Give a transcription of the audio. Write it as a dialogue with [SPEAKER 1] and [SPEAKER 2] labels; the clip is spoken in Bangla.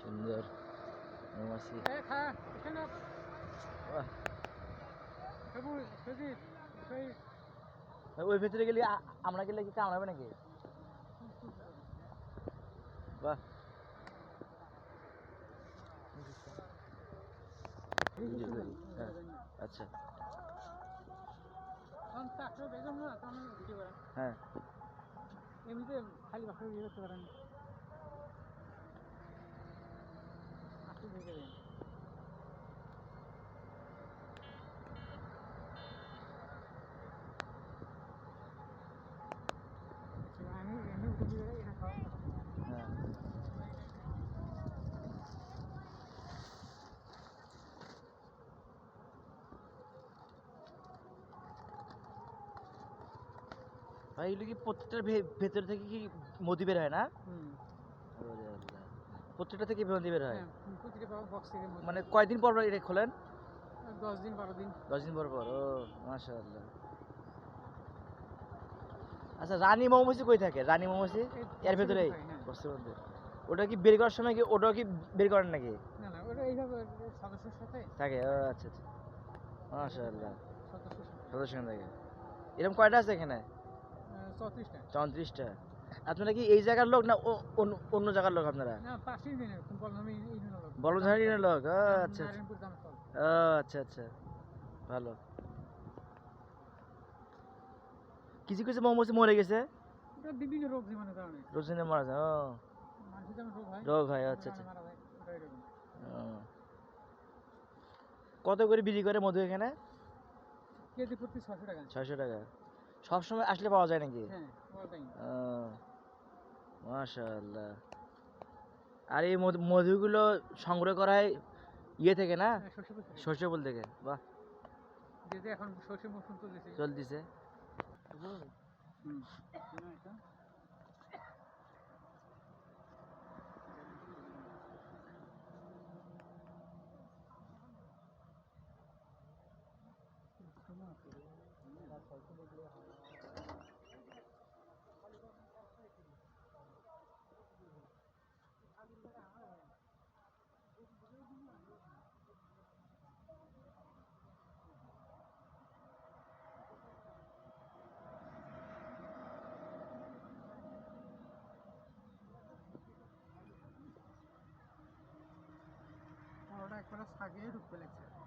[SPEAKER 1] সুন্দর মৌমাছি ওই ভেতরে গেলে আমরা গেলে কি কামড়াবে নাকি? বাহ। আচ্ছা। হ্যাঁ।
[SPEAKER 2] এমনিতে খালি বাসা ইয়ে করতে পারেন আসলে ভেজে
[SPEAKER 1] ভাই এগুলো কি প্রত্যেকটার ভেতর থেকে কি মধু বের হয় না। প্রত্যেকটা থেকে মধু বের হয়?
[SPEAKER 2] হ্যাঁ।
[SPEAKER 1] মানে কয়দিন পর পর এটা খোলেন?
[SPEAKER 2] দশ দিন বারো দিন।
[SPEAKER 1] দশ দিন পর পর ও মাশাআল্লাহ। আচ্ছা রানী মৌমাছি কই থাকে? রানী মৌমাছি? এর ভেতরে
[SPEAKER 2] থাকে, হ্যাঁ।
[SPEAKER 1] মধ্যে। ওটা কি বের করার সময় কি ওটাও কি বের করেন নাকি?
[SPEAKER 2] না না ওটা এইভাবে সদস্যের সাথে।
[SPEAKER 1] থাকে ও আচ্ছা আচ্ছা। মাশাআল্লাহ।
[SPEAKER 2] সদস্যের সাথে।
[SPEAKER 1] থাকে। এরকম কয়টা আছে এখানে? আপনারা কি এই জায়গার লোক না অন্য- জায়গার লোক আপনারা?
[SPEAKER 2] এই লোক।
[SPEAKER 1] ও আচ্ছা আচ্ছা। আচ্ছা আচ্ছা। ভালো। কিছু কিছু মৌমাছি মরে গেছে?
[SPEAKER 2] বিভিন্ন রোগ জীবাণুর কারণে।
[SPEAKER 1] রোজিনে মারা যায় ও।
[SPEAKER 2] রোগ হয়
[SPEAKER 1] আচ্ছা আচ্ছা। কত করে বিক্রি করে মধু এখানে?
[SPEAKER 2] কেজি প্রতি ছশো টাকা।
[SPEAKER 1] ছয়শো টাকা। সব সময় আসলে পাওয়া যায় নাকি?
[SPEAKER 2] হ্যাঁ
[SPEAKER 1] মাশাআল্লাহ। আর এই মধু- মধুগুলো সংগ্রহ করা হয় ইয়ে থেকে না?
[SPEAKER 2] সর্ষে
[SPEAKER 1] ফুল বল থেকে। বাহ।
[SPEAKER 2] এখন চলতেছে
[SPEAKER 1] চলতেছে
[SPEAKER 2] হুম। শোনো এটা। আর ওটা একবারে সাজিয়ে ঢুকতে লাগছে।